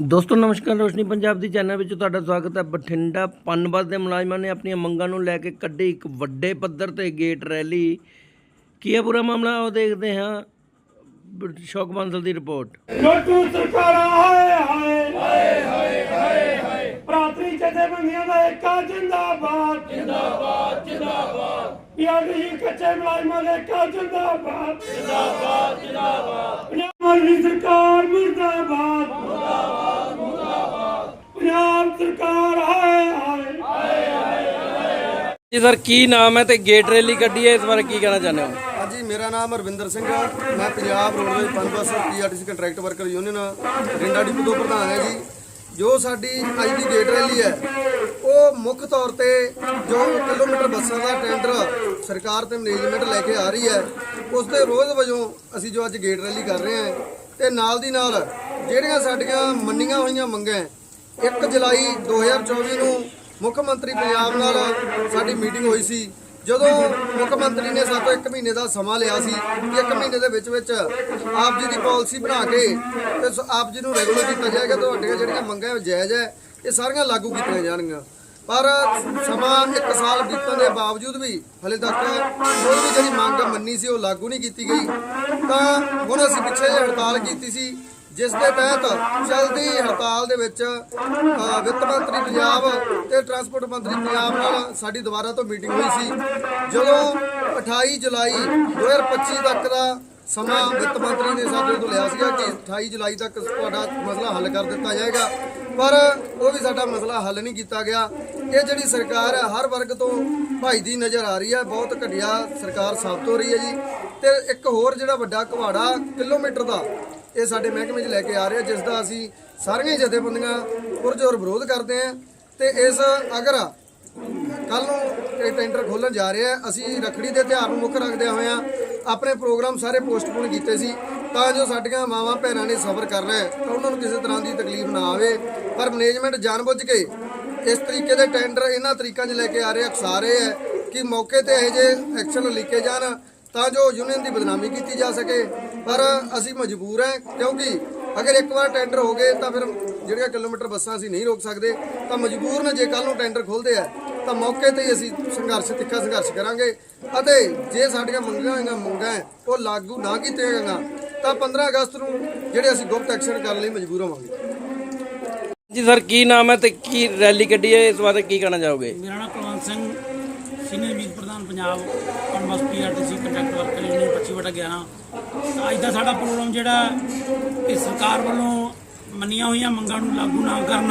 ਦੋਸਤੋ ਨਮਸਕਾਰ ਰੋਸ਼ਨੀ ਪੰਜਾਬ ਦੀ ਚੈਨਲ ਵਿੱਚ ਤੁਹਾਡਾ ਸਵਾਗਤ ਹੈ। ਬਠਿੰਡਾ ਪਨਬਸ ਦੇ ਮੁਲਾਜ਼ਮਾਂ ਨੇ ਆਪਣੀਆਂ ਮੰਗਾਂ ਨੂੰ ਲੈ ਕੇ ਕੱਢੀ ਇੱਕ ਵੱਡੇ ਪੱਧਰ ਤੇ ਗੇਟ ਰੈਲੀ। ਕੀ ਹੈ ਪੂਰਾ ਮਾਮਲਾ? ਉਹ ਦੇਖਦੇ ਹਾਂ। ਸ਼ੌਕ ਬਾਂਸਲ ਦੀ ਰਿਪੋਰਟ। ਲੋਟੂ ਸਰਕਾਰਾਂ ਹਾਏ ਹਾਏ ਹਾਏ ਹਾਏ ਹਾਏ ਹਾਏ। ਭਰਾਤਰੀ ਜਥੇਬੰਦੀਆਂ ਦਾ ਏਕਾ ਜਿੰਦਾਬਾਦ। ਜਿੰਦਾਬਾਦ ਜਿੰਦਾਬਾਦ। ਪਿਆਰੀ ਕੱਚੇ ਮੁਲਾਜ਼ਮਾਂ ਦਾ ਏਕਾ ਜਿੰਦਾਬਾਦ। ਜਿੰਦਾਬਾਦ ਜਿੰਦਾਬਾਦ। ਪੰਜਾਬ ਦੀ ਸਰਕਾਰ ਮੁਰਦਾਬਾਦ। ਜੀ ਸਰ, ਕੀ ਨਾਮ ਹੈ ਤੇ ਗੇਟ ਰੈਲੀ ਕੱਢੀ ਹੈ? ਇਸ ਬਾਰੇ ਕੀ ਕਹਿਣਾ ਚਾਹੁੰਦੇ ਹੋ? ਹਾਂਜੀ, ਮੇਰਾ ਨਾਮ ਹਰਵਿੰਦਰ ਸਿੰਘ ਆ। ਮੈਂ Punjab roadways Punbus PRTC contract worker union Rinda depot ਤੋਂ ਪ੍ਰਧਾਨ ਹੈ ਜੀ। ਜੋ ਸਾਡੀ ਅੱਜ ਦੀ ਗੇਟ ਰੈਲੀ ਹੈ, ਉਹ ਮੁੱਖ ਤੌਰ ਤੇ ਜੋ ਕਿਲੋਮੀਟਰ ਬੱਸਾਂ ਦਾ ਟੈਂਡਰ ਸਰਕਾਰ ਤੇ ਮੈਨੇਜਮੈਂਟ ਲੈ ਕੇ ਆ ਰਹੀ ਹੈ, ਉਸ ਦੇ ਰੋਜ਼ ਵਜੋਂ ਅਸੀਂ ਜੋ ਅੱਜ ਗੇਟ ਰੈਲੀ ਕਰ ਰਹੇ ਹਾਂ, ਤੇ ਨਾਲ ਦੀ ਨਾਲ ਜਿਹੜੀਆਂ ਸਾਡੀਆਂ ਮੰਨੀਆਂ ਹੋਈਆਂ ਮੰਗਾਂ 1 ਜੁਲਾਈ 2024 ਨੂੰ ਮੁੱਖ ਮੰਤਰੀ ਪੰਜਾਬ ਨਾਲ ਸਾਡੀ ਮੀਟਿੰਗ ਹੋਈ ਸੀ। ਜਦੋਂ ਮੁੱਖ ਮੰਤਰੀ ਨੇ ਸਾਤੋਂ 1 ਮਹੀਨੇ ਦਾ ਸਮਾਂ ਲਿਆ ਸੀ ਕਿ 1 ਮਹੀਨੇ ਦੇ ਵਿੱਚ ਵਿੱਚ ਆਪ ਜੀ ਦੀ ਪਾਲਿਸੀ ਬਣਾ ਕੇ ਤੇ ਆਪ ਜੀ ਨੂੰ ਰੈਗੂਲਰ ਕੀਤਾ ਜਾਏਗਾ ਤੁਹਾਡੀਆਂ ਜਿਹੜੀਆਂ ਮੰਗਾਂ ਉਹ ਜਾਇਜ਼ ਹੈ, ਇਹ ਸਾਰੀਆਂ ਲਾਗੂ ਕੀਤੀਆਂ ਜਾਣਗੀਆਂ। ਪਰ ਸਮਾਂ 1 ਸਾਲ ਬੀਤਣ ਦੇ ਬਾਵਜੂਦ ਵੀ ਹਲੇ ਤੱਕ ਕੋਈ ਵੀ ਜਿਹੜੀ ਮੰਗ ਮੰਨੀ ਸੀ, ਉਹ ਲਾਗੂ ਨਹੀਂ ਕੀਤੀ ਗਈ। ਤਾਂ ਹੁਣ ਅਸੀਂ ਪਿੱਛੇ ਜਿਹੇ ਹੜਤਾਲ ਕੀਤੀ ਸੀ ਜਿਸ ਦੇ ਤਹਿਤ ਚਲਦੀ ਹੜਤਾਲ ਦੇ ਵਿੱਚ ਵਿੱਤ ਮੰਤਰੀ ਪੰਜਾਬ ਤੇ ਟਰਾਂਸਪੋਰਟ ਮੰਤਰੀ ਪੰਜਾਬ ਨਾਲ ਸਾਡੀ ਦੁਬਾਰਾ ਤੋਂ ਮੀਟਿੰਗ ਹੋਈ ਸੀ। ਜਦੋਂ 28 ਜੁਲਾਈ 2025 ਤੱਕ ਦਾ ਸਮਾਂ ਵਿੱਤ ਮੰਤਰੀ ਨੇ ਸਾਡੇ ਤੋਂ ਲਿਆ ਸੀਗਾ ਕਿ 28 ਜੁਲਾਈ ਤੱਕ ਤੁਹਾਡਾ ਮਸਲਾ ਹੱਲ ਕਰ ਦਿੱਤਾ ਜਾਏਗਾ। ਪਰ ਉਹ ਵੀ ਸਾਡਾ ਮਸਲਾ ਹੱਲ ਨਹੀਂ ਕੀਤਾ ਗਿਆ। ਇਹ ਜਿਹੜੀ ਸਰਕਾਰ ਹੈ, ਹਰ ਵਰਗ ਤੋਂ ਭਾਈ ਦੀ ਨਜ਼ਰ ਆ ਰਹੀ ਹੈ। ਬਹੁਤ ਘਟੀਆ ਸਰਕਾਰ ਸਾਬਤ ਹੋ ਰਹੀ ਹੈ ਜੀ। ਤੇ ਇੱਕ ਹੋਰ ਜਿਹੜਾ ਵੱਡਾ ਘਵਾੜਾ ਕਿਲੋਮੀਟਰ ਦਾ ਇਹ ਸਾਡੇ ਮਹਿਕਮੇ 'ਚ ਲੈ ਕੇ ਆ ਰਿਹਾ, ਜਿਸ ਦਾ ਅਸੀਂ ਸਾਰੀਆਂ ਹੀ ਜਥੇਬੰਦੀਆਂ ਪੁਰਜੋਰ ਵਿਰੋਧ ਕਰਦੇ ਹਾਂ। ਤੇ ਇਸ ਅਗਰ ਕੱਲ ਨੂੰ ਇਹ ਟੈਂਡਰ ਖੋਲਣ ਜਾ ਰਿਹਾ, ਅਸੀਂ ਰਖੜੀ ਦੇ ਤਿਉਹਾਰ ਨੂੰ ਮੁੱਖ ਰੱਖਦੇ ਹੋਏ ਆ ਆਪਣੇ ਪ੍ਰੋਗਰਾਮ ਸਾਰੇ ਪੋਸਟਪੋਨ ਕੀਤੇ ਸੀ, ਤਾਂ ਜੋ ਸਾਡੀਆਂ ਮਾਵਾਂ ਭੈਣਾਂ ਨੇ ਸਬਰ ਕਰਨਾ ਹੈ ਤਾਂ ਉਹਨਾਂ ਨੂੰ ਕਿਸੇ ਤਰ੍ਹਾਂ ਦੀ ਤਕਲੀਫ ਨਾ ਆਵੇ। ਪਰ ਮੈਨੇਜਮੈਂਟ ਜਾਣਬੁੱਝ ਕੇ ਇਸ ਤਰੀਕੇ ਦੇ ਟੈਂਡਰ ਇਹਨਾਂ ਤਰੀਕਾਂ 'ਚ ਲੈ ਕੇ ਆ ਰਹੇ ਅਕਸਾ ਰਹੇ ਹੈ ਕਿ ਮੌਕੇ ਤੇ ਇਹੋ ਜਿਹੇ ਐਕਸ਼ਨ ਲਿਖੇ ਜਾਣ ਤਾਂ ਜੋ ਯੂਨੀਅਨ ਦੀ ਬਦਨਾਮੀ ਕੀਤੀ ਜਾ ਸਕੇ। ਪਰ ਅਸੀਂ ਮਜਬੂਰ ਹਾਂ ਕਿਉਂਕਿ ਅਗਰ ਇੱਕ ਵਾਰ ਟੈਂਡਰ ਹੋ ਗਏ ਤਾਂ ਫਿਰ ਜਿਹੜੀਆਂ ਕਿਲੋਮੀਟਰ ਬੱਸਾਂ ਅਸੀਂ ਨਹੀਂ ਰੋਕ ਸਕਦੇ ਤਾਂ ਮਜਬੂਰ ਨੇ ਜੇ ਕੱਲ ਨੂੰ ਟੈਂਡਰ ਖੁੱਲਦੇ ਆ ਤਾਂ ਮੌਕੇ ਤੇ ਹੀ ਅਸੀਂ ਸੰਘਰਸ਼ ਤਿੱਖਾ ਸੰਘਰਸ਼ ਕਰਾਂਗੇ। ਅਤੇ ਜੇ ਸਾਡੀਆਂ ਮੰਗਾਂ ਹੋਈਆਂ ਮੰਗਾਂ ਹੈ, ਉਹ ਲਾਗੂ ਨਾ ਕੀਤੀਆਂ ਗਈਆਂ ਤਾਂ 15 ਅਗਸਤ ਨੂੰ ਜਿਹੜੇ ਅਸੀਂ ਗੁਪਤ ਐਕਸ਼ਨ ਕਰਨ ਲਈ ਮਜਬੂਰ ਹੋਵਾਂਗੇ। ਜੀ ਸਰ ਕੀ ਨਾਮ ਹੈ ਤੇ ਕੀ ਰੈਲੀ ਕੱਢੀ ਹੈ? ਇਸ ਬਾਰੇ ਕੀ ਕਹਿਣਾ ਚਾਹੋਗੇ? ਮੇਰਾ ਨਾਮ ਕੁਲਵੰਤ ਸਿੰਘ ਸੀਨੀਅਰ ਮੀਤ ਪ੍ਰਧਾਨ ਪੰਜਾਬ ਕਨਵਸ ਪੀਆਰਟੀਸੀ ਕੰਟਰੈਕਟ ਵਰਕਰ ਯੂਨੀਅਨ 25 ਵਟਾ 11 ਅੱਜ ਦਾ ਸਾਡਾ ਪ੍ਰੋਗਰਾਮ ਜਿਹੜਾ ਕਿ ਸਰਕਾਰ ਵੱਲੋਂ ਮੰਨੀਆਂ ਹੋਈਆਂ ਮੰਗਾਂ ਨੂੰ ਲਾਗੂ ਨਾ ਕਰਨ,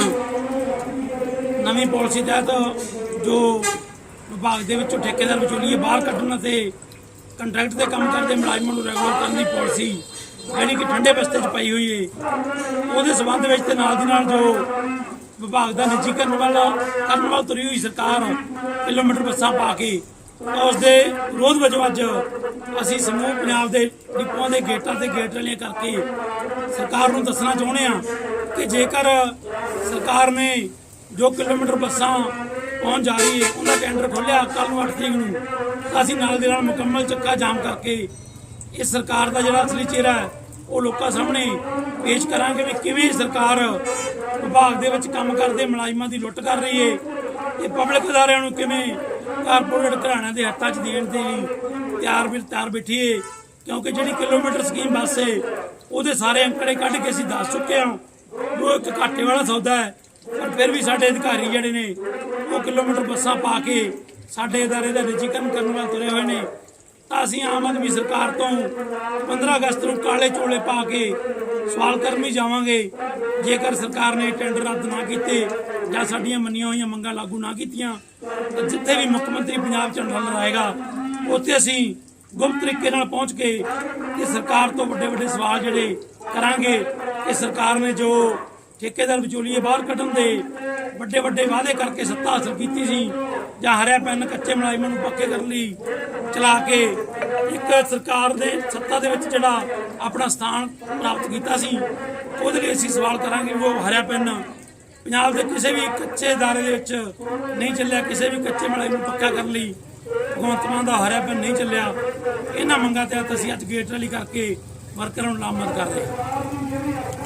ਨਵੀਂ ਪਾਲਿਸੀ ਤਹਿਤ ਜੋ ਵਿਭਾਗ ਦੇ ਵਿੱਚੋਂ ਠੇਕੇਦਾਰ ਵਿਚੋਲੀਏ ਬਾਹਰ ਕੱਢਣ ਅਤੇ ਕੰਟਰੈਕਟ ਤੇ ਕੰਮ ਕਰਦੇ ਮੁਲਾਜ਼ਮਾਂ ਨੂੰ ਰੈਗੂਲਰ ਕਰਨ ਦੀ ਪਾਲਿਸੀ ਜਿਹੜੀ ਕਿ ਠੰਡੇ ਬਸਤੇ 'ਚ ਪਈ ਹੋਈ ਹੈ। ਉਹਦੇ ਸਬੰਧ ਵਿੱਚ ਤੇ ਨਾਲ ਦੀ ਨਾਲ ਜੋ ਵਿਭਾਗ ਦਾ ਨਿੱਜੀਕਰਨ ਵਾਲਾ ਕਰਨ ਵੱਲ ਤੁਰੀ ਹੋਈ ਸਰਕਾਰ ਕਿਲੋਮੀਟਰ ਬੱਸਾਂ ਪਾ ਕੇ। ਤਾਂ ਉਸ ਦੇ ਵਿਰੋਧ ਵਜੋਂ ਅੱਜ ਅਸੀਂ ਸਮੂਹ ਪੰਜਾਬ ਦੇ ਡਿਪੂਆਂ ਦੇ ਗੇਟਾਂ ਤੇ ਗੇਟ ਰਲੀਆਂ ਕਰਕੇ ਸਰਕਾਰ ਨੂੰ ਦੱਸਣਾ ਚਾਹੁੰਦੇ ਹਾਂ ਕਿ ਜੇਕਰ ਸਰਕਾਰ ਨੇ ਜੋ ਕਿਲੋਮੀਟਰ ਬੱਸਾਂ ਪਹੁੰਚ ਜਾ ਰਹੀ ਹੈ ਉਹਦਾ ਟੈਂਡਰ ਖੋਲਿਆ ਕੱਲ ਨੂੰ 8 ਤਰੀਕ ਨੂੰ, ਤਾਂ ਅਸੀਂ ਨਾਲ ਦੇ ਨਾਲ ਮੁਕੰਮਲ ਚੱਕਾ ਜਾਮ ਕਰਕੇ ਇਹ ਸਰਕਾਰ ਦਾ ਜਿਹੜਾ ਅਸਲੀ ਚਿਹਰਾ ਹੈ ਉਹ ਲੋਕਾਂ ਸਾਹਮਣੇ ਪੇਸ਼ ਕਰਾਂਗੇ ਵੀ ਕਿਵੇਂ ਸਰਕਾਰ ਵਿਭਾਗ ਦੇ ਵਿੱਚ ਕੰਮ ਕਰਦੇ ਮੁਲਾਜ਼ਮਾਂ ਦੀ ਲੁੱਟ ਕਰ ਰਹੀ ਹੈ ਤੇ ਪਬਲਿਕ ਅਦਾਰਿਆਂ ਨੂੰ ਕਿਵੇਂ ਕਾਰਪੋਰੇਟ ਘਰਾਣਿਆਂ ਦੇ ਹੱਥਾਂ 'ਚ ਦੇਣ ਦੇ ਲਈ ਤਿਆਰ ਵੀ ਤਿਆਰ ਬੈਠੀ ਹੈ ਕਿਉਂਕਿ ਜਿਹੜੀ ਕਿਲੋਮੀਟਰ ਸਕੀਮ ਬੱਸ ਹੈ ਉਹਦੇ ਸਾਰੇ ਅੰਕੜੇ ਕੱਢ ਕੇ ਅਸੀਂ ਦੱਸ ਚੁੱਕੇ ਹਾਂ ਉਹ ਇੱਕ ਘਾਟੇ ਵਾਲਾ ਸੌਦਾ ਹੈ ਪਰ ਫਿਰ ਵੀ ਸਾਡੇ ਅਧਿਕਾਰੀ ਜਿਹੜੇ ਨੇ ਉਹ ਕਿਲੋਮੀਟਰ ਬੱਸਾਂ ਪਾ ਕੇ ਸਾਡੇ ادارے ਦਾ ਨਿੱਜੀਕਰਨ ਕਰਨ ਵੱਲ ਤੁਰੇ ਹੋਏ ਨੇ ਤਾਂ ਅਸੀਂ ਆਮ ਆਦਮੀ ਸਰਕਾਰ ਤੋਂ 15 ਅਗਸਤ ਨੂੰ ਕਾਲੇ ਚੋਲੇ ਪਾ ਕੇ ਸਵਾਲ ਕਰਨ ਵੀ ਜਾਵਾਂਗੇ। ਜੇਕਰ ਸਰਕਾਰ ਨੇ ਟੈਂਡਰ ਰੱਦ ਨਾ ਕੀਤੇ ਜਾਂ ਸਾਡੀਆਂ ਮੰਨੀਆਂ ਹੋਈਆਂ ਮੰਗਾਂ ਲਾਗੂ ਨਾ ਕੀਤੀਆਂ, ਤਾਂ ਜਿੱਥੇ ਵੀ ਮੁੱਖ ਮੰਤਰੀ ਪੰਜਾਬ ਝੰਡਾ ਲਹਿਰਾਏਗਾ ਉੱਥੇ ਅਸੀਂ ਗੁਪਤ ਤਰੀਕੇ ਨਾਲ ਪਹੁੰਚ ਕੇ ਇਹ ਸਰਕਾਰ ਤੋਂ ਵੱਡੇ ਵੱਡੇ ਸਵਾਲ ਜਿਹੜੇ ਕਰਾਂਗੇ। ਕਿ ਸਰਕਾਰ ਨੇ ਜੋ ਠੇਕੇਦਾਰ ਵਿਚੋਲੀਏ ਬਾਹਰ ਕੱਢਣ ਦੇ ਵੱਡੇ ਵੱਡੇ ਵਾਅਦੇ ਕਰਕੇ ਸੱਤਾ ਹਾਸਲ ਕੀਤੀ ਸੀ ਜਾਂ ਹਰਿਆ ਪੈਨ ਕੱਚੇ ਮਲਾਈਮਾਂ ਨੂੰ ਪੱਕੇ ਕਰਨ ਲਈ ਚਲਾ ਕੇ ਇੱਕ ਸਰਕਾਰ ਦੇ ਸੱਤਾ ਦੇ ਵਿੱਚ ਜਿਹੜਾ ਆਪਣਾ ਸਥਾਨ ਪ੍ਰਾਪਤ ਕੀਤਾ ਸੀ, ਉਹਦੇ ਲਈ ਅਸੀਂ ਸਵਾਲ ਕਰਾਂਗੇ ਉਹ ਹਰਿਆ ਪੈਨ ਪੰਜਾਬ ਦੇ ਕਿਸੇ ਵੀ ਕੱਚੇ ਦਾਰੇ ਦੇ ਵਿੱਚ ਨਹੀਂ ਚੱਲਿਆ, ਕਿਸੇ ਵੀ ਕੱਚੇ ਮਲਾਈ ਨੂੰ ਪੱਕਾ ਕਰਨ ਲਈ ਭਗਵੰਤ ਮਾਨ ਦਾ ਹਰਿਆ ਪੈਨ ਨਹੀਂ ਚੱਲਿਆ, ਇਹਨਾਂ ਮੰਗਾਂ ਤੇ ਅਸੀਂ ਅੱਜ ਗੇਟ ਰੈਲੀ ਕਰਕੇ ਵਰਕਰਾਂ ਨੂੰ ਲਾਮਤ ਕਰ ਰਹੇ